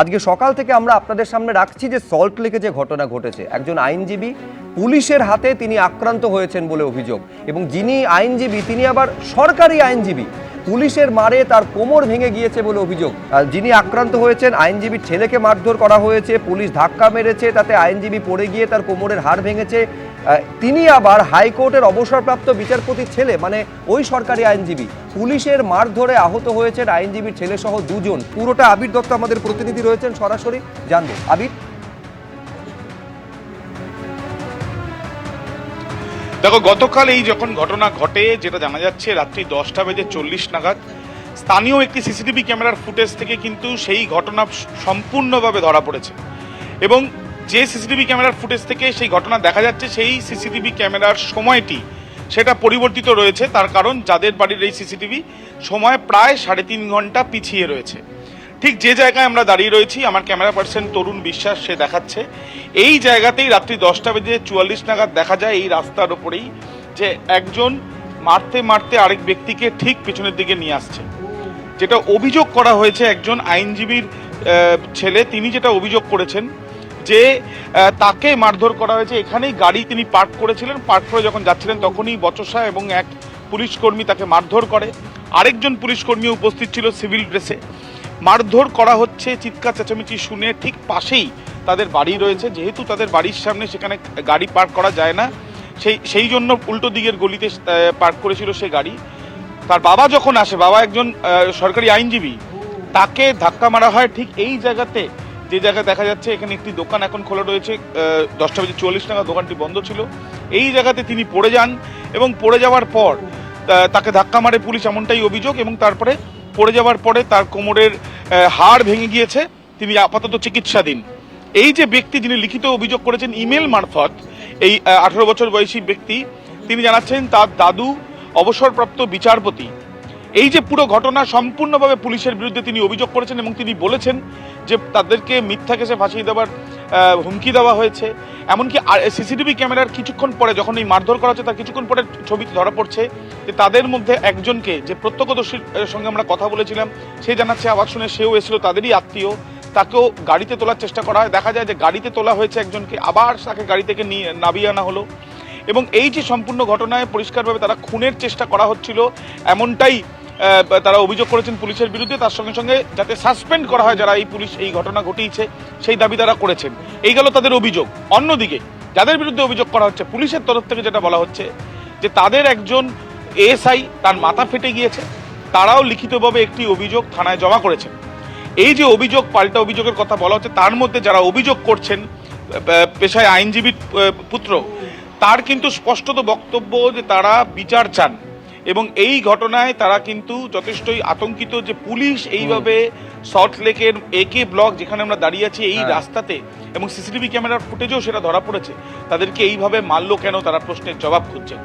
আজকে সকাল থেকে আমরা আপনাদের সামনে রাখছি যে সল্ট লেকে যে ঘটনা ঘটেছে। একজন আইনজীবী পুলিশের হাতে তিনি আক্রান্ত হয়েছেন বলে অভিযোগ এবং যিনি আইনজীবী, তিনি আবার সরকারি আইনজীবী। পুলিশের মারে তার কোমর ভেঙে গিয়েছে বলে অভিযোগ। যিনি আক্রান্ত হয়েছেন, আইনজীবীর ছেলেকে মারধর করা হয়েছে, পুলিশ ধাক্কা মেরেছে, তাতে আইনজীবী পড়ে গিয়ে তার কোমরের হাড় ভেঙেছে। তিনি আবার হাইকোর্টের অবসরপ্রাপ্ত বিচারপতির ছেলে মানে ওই সরকারি আইনজীবী। পুলিশের মারধরে আহত হয়েছেন আইনজীবীর ছেলে সহ দুজন। পুরোটা আবির দত্ত আমাদের প্রতিনিধি রয়েছেন সরাসরি। জানব। আবির? দেখো, গতকাল এই যখন ঘটনা ঘটে, যেটা জানা যাচ্ছে, রাত্রি দশটা বেজে চল্লিশ নাগাদ, স্থানীয় একটি সিসিটিভি ক্যামেরার ফুটেজ থেকে কিন্তু সেই ঘটনা সম্পূর্ণভাবে ধরা পড়েছে। এবং যে সিসিটিভি ক্যামেরার ফুটেজ থেকে সেই ঘটনা দেখা যাচ্ছে, সেই সিসিটিভি ক্যামেরার সময়টি সেটা পরিবর্তিত রয়েছে। তার কারণ যাদের বাড়ির এই সিসিটিভি সময় প্রায় সাড়ে তিন ঘণ্টা পিছিয়ে রয়েছে। ঠিক যে জায়গায় আমরা দাঁড়িয়ে রয়েছি, আমার ক্যামেরা পার্সন তরুণ বিশ্বাস, সে দেখাচ্ছে। এই জায়গাতেই রাত্রি দশটা বেজে চুয়াল্লিশ নাগাদ দেখা যায় এই রাস্তার ওপরেই যে একজন মারতে মারতে আরেক ব্যক্তিকে ঠিক পেছনের দিকে নিয়ে আসছে। যেটা অভিযোগ করা হয়েছে একজন আইনজীবীর ছেলে, তিনি যেটা অভিযোগ করেছেন যে তাকে মারধর করা হয়েছে। এখানেই গাড়ি তিনি পার্ক করেছিলেন। পার্ক করে যখন যাচ্ছিলেন তখনই বচসা এবং এক পুলিশ কর্মী তাকে মারধর করে। আরেকজন পুলিশ কর্মী উপস্থিত ছিল সিভিল ড্রেসে। মারধর করা হচ্ছে চিৎকার চেঁচামেচি শুনে ঠিক পাশেই তাদের বাড়ি রয়েছে। যেহেতু তাদের বাড়ির সামনে সেখানে গাড়ি পার্ক করা যায় না, সেই সেই জন্য উল্টো দিকের গলিতে পার্ক করেছিল সে গাড়ি। তার বাবা যখন আসে, বাবা একজন সরকারি আইনজীবী, তাকে ধাক্কা মারা হয়। ঠিক এই জায়গাতে যে জায়গায় দেখা যাচ্ছে, এখানে একটি দোকান এখন খোলা রয়েছে দশটা বেজে চল্লিশ টাকা দোকানটি বন্ধ ছিল। এই জায়গাতে তিনি পড়ে যান এবং পড়ে যাওয়ার পর তাকে ধাক্কা মারে পুলিশ এমনটাই অভিযোগ এবং তারপরে পড়ে যাওয়ার পরে তার কোমরের হাড় ভেঙে গিয়েছে। তিনি আপাতত চিকিৎসাধীন। এই যে ব্যক্তি যিনি লিখিত অভিযোগ করেছেন, ইমেল মারফত, এই আঠারো বছর বয়সী ব্যক্তি, তিনি জানাচ্ছেন তার দাদু, অবসরপ্রাপ্ত বিচারপতি এই যে পুরো ঘটনা সম্পূর্ণভাবে পুলিশের বিরুদ্ধে তিনি অভিযোগ করেছেন এবং তিনি বলেছেন যে তাদেরকে মিথ্যা কেসে ফাঁসিয়ে দেওয়ার হুমকি দেওয়া হয়েছে। এমনকি আর সিসিটিভি ক্যামেরার কিছুক্ষণ পরে যখন এই মারধর করা হচ্ছে, তার কিছুক্ষণ পরে ছবিতে ধরা পড়ছে যে তাদের মধ্যে একজনকে যে প্রত্যক্ষদর্শীর সঙ্গে আমরা কথা বলেছিলাম, সে জানাচ্ছে আবার শুনে সেও এসেছিল, তাদেরই আত্মীয়। তাকেও গাড়িতে তোলার চেষ্টা করা হয়। দেখা যায় যে গাড়িতে তোলা হয়েছে একজনকে, আবার তাকে গাড়ি থেকে নিয়ে, নামিয়ে আনা হলো। এবং এই যে সম্পূর্ণ ঘটনায় পরিষ্কারভাবে তারা খুনের চেষ্টা করা হচ্ছিল, এমনটাই তারা অভিযোগ করেছেন পুলিশের বিরুদ্ধে, তার সঙ্গে সঙ্গে যাতে সাসপেন্ড করা হয় যারা এই পুলিশ এই ঘটনা ঘটিয়েছে, সেই দাবি তারা করেছেন। এই গেল তাদের অভিযোগ। অন্যদিকে, যাদের বিরুদ্ধে অভিযোগ করা হচ্ছে, পুলিশের তরফ থেকে যেটা বলা হচ্ছে, যে তাদের একজন এএসআই তার মাথা ফেটে গিয়েছে, তারাও লিখিতভাবে একটি অভিযোগ থানায় জমা করেছেন। এই যে অভিযোগ, পাল্টা অভিযোগের কথা বলা হচ্ছে, তার মধ্যে যারা অভিযোগ করছেন পেশায় আইনজীবীর পুত্র, তার কিন্তু স্পষ্টত বক্তব্য যে তারা বিচার চান। এবং এই ঘটনায় তারা কিন্তু যথেষ্টই আতঙ্কিত যে পুলিশ এইভাবে সল্ট লেকের একে ব্লক যেখানে আমরা দাঁড়িয়ে আছি এই হ্যাঁ। রাস্তাতে এবং সিসিটিভি ক্যামেরার ফুটেজেও সেটা ধরা পড়েছে তাদেরকে এইভাবে মারলো কেন তারা প্রশ্নের জবাব খুঁজছেন